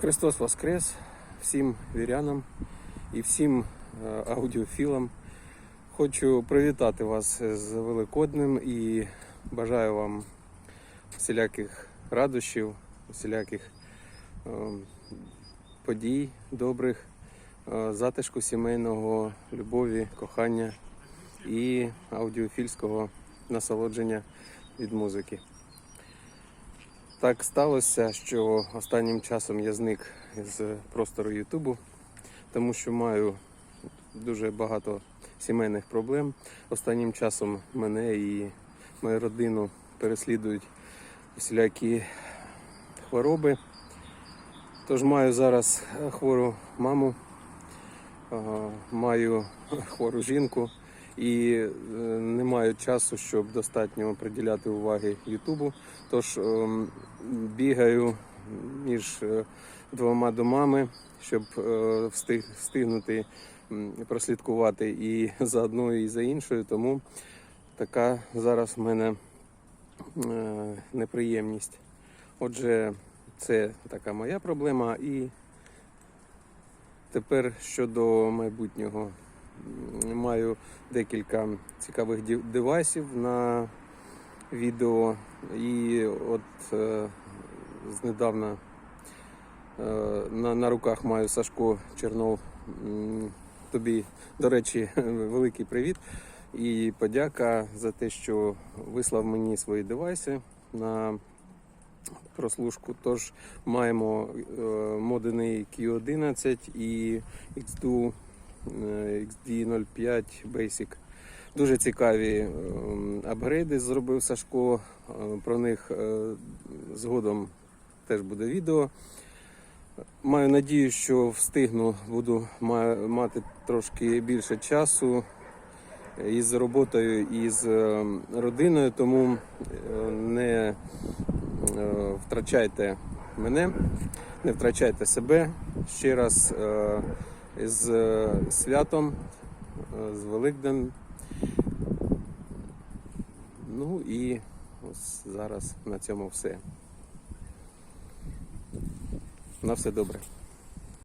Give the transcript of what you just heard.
Христос Воскрес всім вірянам і всім е, аудіофілам. Хочу привітати вас з Великоднем і бажаю вам всіляких радощів, всіляких е, подій добрих, е, затишку сімейного, любові, кохання і аудіофільського насолодження від музики. Так сталося, що останнім часом я зник з простору Ютубу, тому що маю дуже багато сімейних проблем. Останнім часом мене і мою родину переслідують всілякі хвороби. Тож маю зараз хвору маму, маю хвору жінку і е, не маю часу, щоб достатньо приділяти уваги Ютубу. Тож ем, бігаю між е, двома домами, щоб е, встигнути прослідкувати і за одною, і за іншою. Тому така зараз в мене неприємність. Отже, це така моя проблема. І тепер щодо майбутнього. М, Маю декілька цікавих девайсів на відео. І от е, знедавна е, на, на руках маю Сашко Чернов. Тобі, до речі, великий привіт і подяка за те, що вислав мені свої девайси на прослушку. Тож маємо е, модений Q11 і XDU е, XD05 Basic. Дуже цікаві ем, апгрейди зробив Сашко. Е, Про них е, згодом теж буде відео. Маю надію, що встигну, буду мати трошки більше часу із роботою і з е, родиною, тому е, не е, втрачайте мене, не втрачайте себе. Ще раз е, з е, святом, е, з Великдень. Ну і ось зараз на цьому все. На все добре.